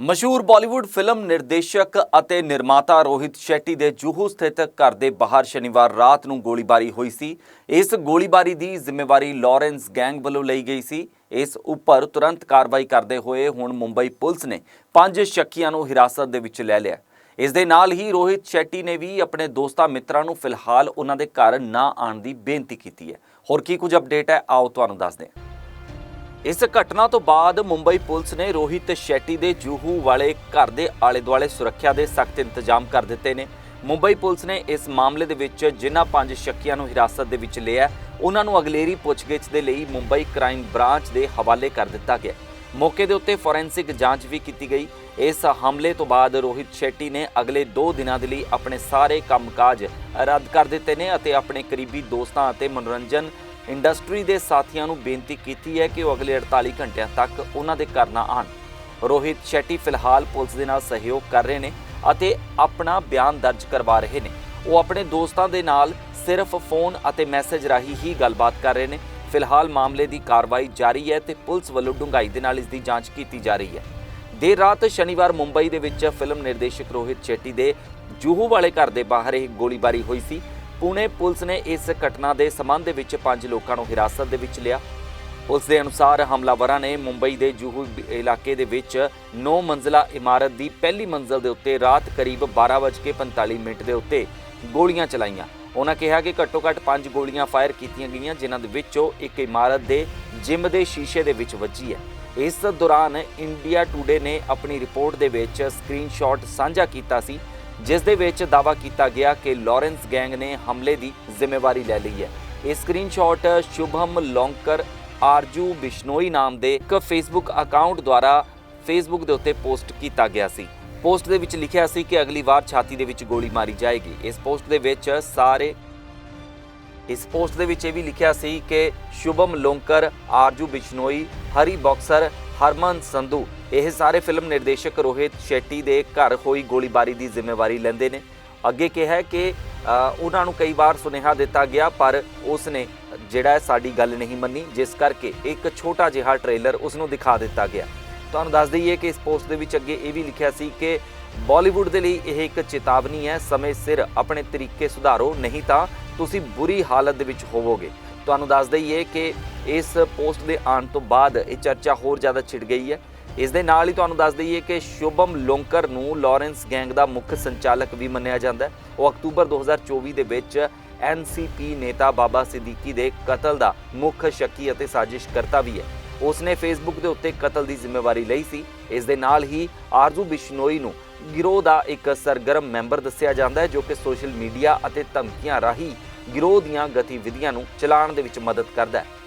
ਮਸ਼ਹੂਰ ਬਾਲੀਵੁੱਡ ਫਿਲਮ ਨਿਰਦੇਸ਼ਕ ਅਤੇ ਨਿਰਮਾਤਾ ਰੋਹਿਤ ਸ਼ੈਟੀ ਦੇ ਜੂਹੂ ਸਥਿਤ ਘਰ ਦੇ ਬਾਹਰ ਸ਼ਨੀਵਾਰ ਰਾਤ ਨੂੰ ਗੋਲੀਬਾਰੀ ਹੋਈ ਸੀ। ਇਸ ਗੋਲੀਬਾਰੀ ਦੀ ਜ਼ਿੰਮੇਵਾਰੀ ਲਾਰੈਂਸ ਗੈਂਗ ਵੱਲੋਂ ਲਈ ਗਈ ਸੀ। ਇਸ ਉੱਪਰ ਤੁਰੰਤ ਕਾਰਵਾਈ ਕਰਦੇ ਹੋਏ ਹੁਣ ਮੁੰਬਈ ਪੁਲਿਸ ਨੇ ਪੰਜ ਸ਼ੱਕੀਆਂ ਨੂੰ ਹਿਰਾਸਤ ਦੇ ਵਿੱਚ ਲੈ ਲਿਆ। ਇਸ ਦੇ ਨਾਲ ਹੀ ਰੋਹਿਤ ਸ਼ੈਟੀ ਨੇ ਵੀ ਆਪਣੇ ਦੋਸਤਾਂ ਮਿੱਤਰਾਂ ਨੂੰ ਫਿਲਹਾਲ ਉਹਨਾਂ ਦੇ ਘਰ ਨਾ ਆਉਣ ਦੀ ਬੇਨਤੀ ਕੀਤੀ ਹੈ। ਹੋਰ ਕੀ ਕੁਝ ਅਪਡੇਟ ਹੈ, ਆਓ ਤੁਹਾਨੂੰ ਦੱਸਦੇ ਹਾਂ। ਇਸ ਘਟਨਾ ਤੋਂ ਬਾਅਦ ਮੁੰਬਈ ਪੁਲਿਸ ਨੇ ਰੋਹਿਤ ਸ਼ੈਟੀ ਦੇ ਜੂਹੂ ਵਾਲੇ ਘਰ ਦੇ ਆਲੇ-ਦੁਆਲੇ ਸੁਰੱਖਿਆ ਦੇ ਸਖਤ ਇੰਤਜ਼ਾਮ ਕਰ ਦਿੱਤੇ ਨੇ। ਮੁੰਬਈ ਪੁਲਿਸ ਨੇ ਇਸ ਮਾਮਲੇ ਦੇ ਵਿੱਚ ਜਿਨ੍ਹਾਂ ਪੰਜ ਸ਼ੱਕੀਆਂ ਨੂੰ ਹਿਰਾਸਤ ਦੇ ਵਿੱਚ ਲਿਆ ਉਹਨਾਂ ਨੂੰ ਅਗਲੇਰੀ ਪੁੱਛਗਿੱਛ ਦੇ ਲਈ ਮੁੰਬਈ ਕ੍ਰਾਈਮ ਬ੍ਰਾਂਚ ਦੇ ਹਵਾਲੇ ਕਰ ਦਿੱਤਾ ਗਿਆ ਮੌਕੇ ਦੇ ਉੱਤੇ ਫੋਰੈਂਸਿਕ ਜਾਂਚ ਵੀ ਕੀਤੀ ਗਈ। ਇਸ ਹਮਲੇ ਤੋਂ ਬਾਅਦ ਰੋਹਿਤ ਸ਼ੈਟੀ ਨੇ ਅਗਲੇ 2 ਦਿਨਾਂ ਦੇ ਲਈ ਆਪਣੇ ਸਾਰੇ ਕੰਮਕਾਜ ਰੱਦ ਕਰ ਦਿੱਤੇ ਨੇ ਅਤੇ ਆਪਣੇ ਕਰੀਬੀ ਦੋਸਤਾਂ ਅਤੇ ਮਨੋਰੰਜਨ ਇੰਡਸਟਰੀ ਦੇ ਸਾਥੀਆਂ ਨੂੰ ਬੇਨਤੀ ਕੀਤੀ ਹੈ ਕਿ ਉਹ ਅਗਲੇ 48 ਘੰਟਿਆਂ ਤੱਕ ਉਹਨਾਂ ਦੇ ਘਰ ਨਾ ਆਉਣ। ਰੋਹਿਤ ਸ਼ੈਟੀ ਫਿਲਹਾਲ ਪੁਲਿਸ ਦੇ ਨਾਲ ਸਹਿਯੋਗ ਕਰ ਰਹੇ ਨੇ ਅਤੇ ਆਪਣਾ ਬਿਆਨ ਦਰਜ ਕਰਵਾ ਰਹੇ ਨੇ। ਉਹ ਆਪਣੇ ਦੋਸਤਾਂ ਦੇ ਨਾਲ ਸਿਰਫ ਫੋਨ ਅਤੇ ਮੈਸੇਜ ਰਾਹੀਂ ਹੀ ਗੱਲਬਾਤ ਕਰ ਰਹੇ ਨੇ। ਫਿਲਹਾਲ ਮਾਮਲੇ ਦੀ ਕਾਰਵਾਈ ਜਾਰੀ ਹੈ ਤੇ ਪੁਲਿਸ ਵੱਲੋਂ ਡੂੰਘਾਈ ਦੇ ਨਾਲ ਇਸ ਦੀ ਜਾਂਚ ਕੀਤੀ ਜਾ ਰਹੀ ਹੈ। ਦੇਰ ਰਾਤ ਸ਼ਨੀਵਾਰ ਮੁੰਬਈ ਦੇ ਵਿੱਚ ਫਿਲਮ ਨਿਰਦੇਸ਼ਕ ਰੋਹਿਤ ਸ਼ੈਟੀ ਦੇ ਜੂਹੂ ਵਾਲੇ ਘਰ ਦੇ ਬਾਹਰ ਇਹ ਗੋਲੀਬਾਰੀ ਹੋਈ ਸੀ। ਪੁਣੇ ਪੁਲਿਸ ਨੇ ਇਸ ਘਟਨਾ ਦੇ ਸਬੰਧ ਦੇ ਵਿੱਚ ਪੰਜ ਲੋਕਾਂ ਨੂੰ ਹਿਰਾਸਤ ਦੇ ਵਿੱਚ ਲਿਆ। ਪੁਲਿਸ ਦੇ ਅਨੁਸਾਰ ਹਮਲਾਵਰਾਂ ਨੇ ਮੁੰਬਈ ਦੇ ਜੂਹੂ ਇਲਾਕੇ ਦੇ ਵਿੱਚ 9 ਮੰਜ਼ਲਾ ਇਮਾਰਤ ਦੀ ਪਹਿਲੀ ਮੰਜ਼ਲ ਦੇ ਉੱਤੇ ਰਾਤ ਕਰੀਬ 12:45 ਮਿੰਟ ਦੇ ਉੱਤੇ ਗੋਲੀਆਂ ਚਲਾਈਆਂ। ਉਹਨਾਂ ਕਿਹਾ ਕਿ ਘੱਟੋ-ਘੱਟ 5 ਗੋਲੀਆਂ ਫਾਇਰ ਕੀਤੀਆਂ ਗਈਆਂ, ਜਿਨ੍ਹਾਂ ਦੇ ਵਿੱਚੋਂ ਇੱਕ ਇਮਾਰਤ ਦੇ ਜਿਮ ਦੇ ਸ਼ੀਸ਼ੇ ਦੇ ਵਿੱਚ ਵੱਜੀ ਹੈ। ਇਸ ਦੌਰਾਨ ਇੰਡੀਆ ਟੂਡੇ ਨੇ ਆਪਣੀ ਰਿਪੋਰਟ ਦੇ ਵਿੱਚ ਸਕਰੀਨਸ਼ਾਟ ਸਾਂਝਾ ਕੀਤਾ ਸੀ ਜਿਸ ਦੇ ਵਿੱਚ ਦਾਅਵਾ ਕੀਤਾ ਗਿਆ ਕਿ ਲਾਰੈਂਸ ਗੈਂਗ ਨੇ ਹਮਲੇ ਦੀ ਜ਼ਿੰਮੇਵਾਰੀ ਲੈ ਲਈ ਹੈ। ਇਹ ਸਕਰੀਨਸ਼ਾਟ ਸ਼ੁਭਮ ਲੌਂਕਰ, ਆਰਜੂ ਬਿਸ਼ਨੋਈ ਨਾਮ ਦੇ ਇੱਕ ਫੇਸਬੁੱਕ ਅਕਾਊਂਟ ਦੁਆਰਾ ਫੇਸਬੁੱਕ ਦੇ ਉੱਤੇ ਪੋਸਟ ਕੀਤਾ ਗਿਆ ਸੀ। ਪੋਸਟ ਦੇ ਵਿੱਚ ਲਿਖਿਆ ਸੀ ਕਿ ਅਗਲੀ ਵਾਰ ਛਾਤੀ ਦੇ ਵਿੱਚ ਗੋਲੀ ਮਾਰੀ ਜਾਏਗੀ। ਇਸ ਪੋਸਟ ਦੇ ਵਿੱਚ ਸਾਰੇ ਇਸ ਪੋਸਟ ਦੇ ਵਿੱਚ ਇਹ ਵੀ ਲਿਖਿਆ ਸੀ ਕਿ ਸ਼ੁਭਮ ਲੋਂਕਰ, ਆਰਜੂ ਬਿਸ਼ਨੋਈ, ਹਰੀ ਬਾਕਸਰ ਹਰਮਨ ਸੰਧੂ। ਇਹ ਸਾਰੇ ਫਿਲਮ ਨਿਰਦੇਸ਼ਕ ਰੋਹਿਤ ਸ਼ੈਟੀ ਦੇ ਘਰ ਹੋਈ ਗੋਲੀਬਾਰੀ ਦੀ ਜ਼ਿੰਮੇਵਾਰੀ ਲੈਂਦੇ ਨੇ। ਅੱਗੇ ਕਿਹਾ ਕਿ ਉਹਨਾਂ ਨੂੰ ਕਈ ਵਾਰ ਸੁਨੇਹਾ ਦਿੱਤਾ ਗਿਆ, ਪਰ ਉਸ ਨੇ ਜਿਹੜਾ ਸਾਡੀ ਗੱਲ ਨਹੀਂ ਮੰਨੀ, ਜਿਸ ਕਰਕੇ ਇੱਕ ਛੋਟਾ ਜਿਹਾ ਟ੍ਰੇਲਰ ਉਸ ਨੂੰ ਦਿਖਾ ਦਿੱਤਾ ਗਿਆ। ਤੁਹਾਨੂੰ ਦੱਸ ਦਈਏ ਕਿ ਇਸ ਪੋਸਟ ਦੇ ਵਿੱਚ ਅੱਗੇ ਇਹ ਵੀ ਲਿਖਿਆ ਸੀ ਕਿ ਬਾਲੀਵੁੱਡ ਦੇ ਲਈ ਇਹ ਇੱਕ ਚੇਤਾਵਨੀ ਹੈ, ਸਮੇਂ ਸਿਰ ਆਪਣੇ ਤਰੀਕੇ ਸੁਧਾਰੋ, ਨਹੀਂ ਤਾਂ ਤੁਸੀਂ ਬੁਰੀ ਹਾਲਤ ਦੇ ਵਿੱਚ ਹੋਵੋਗੇ। ਤੁਹਾਨੂੰ ਦੱਸ ਦਈਏ ਕਿ ਇਸ ਪੋਸਟ ਦੇ ਆਉਣ ਤੋਂ ਬਾਅਦ ਇਹ ਚਰਚਾ ਹੋਰ ਜ਼ਿਆਦਾ ਛਿੜ ਗਈ ਹੈ। ਇਸ ਦੇ ਨਾਲ ਹੀ ਤੁਹਾਨੂੰ ਦੱਸ ਦਈਏ ਕਿ ਸ਼ੁਭਮ ਲੋਂਕਰ ਨੂੰ ਲਾਰੈਂਸ ਗੈਂਗ ਦਾ ਮੁੱਖ ਸੰਚਾਲਕ ਵੀ ਮੰਨਿਆ ਜਾਂਦਾ ਹੈ। ਉਹ ਅਕਤੂਬਰ 2024 ਦੇ ਵਿੱਚ ਐਨਸੀਪੀ ਨੇਤਾ ਬਾਬਾ ਸਿੱਦੀਕੀ ਦੇ ਕਤਲ ਦਾ ਮੁੱਖ ਸ਼ੱਕੀ ਅਤੇ ਸਾਜ਼ਿਸ਼ਕਰਤਾ ਵੀ ਹੈ। ਉਸਨੇ ਫੇਸਬੁੱਕ ਦੇ ਉੱਤੇ ਕਤਲ ਦੀ ਜ਼ਿੰਮੇਵਾਰੀ ਲਈ ਸੀ। ਇਸ ਦੇ ਨਾਲ ਹੀ ਆਰਜ਼ੂ ਬਿਸ਼ਨੋਈ ਨੂੰ ਗਿਰੋਹ ਦਾ ਇੱਕ ਸਰਗਰਮ ਮੈਂਬਰ ਦੱਸਿਆ ਜਾਂਦਾ ਹੈ, ਜੋ ਕਿ ਸੋਸ਼ਲ ਮੀਡੀਆ ਅਤੇ ਧਮਕੀਆਂ ਰਾਹੀਂ ਗਿਰੋਹ ਦੀਆਂ ਗਤੀਵਿਧੀਆਂ ਨੂੰ ਚਲਾਉਣ ਦੇ ਵਿੱਚ ਮਦਦ ਕਰਦਾ ਹੈ।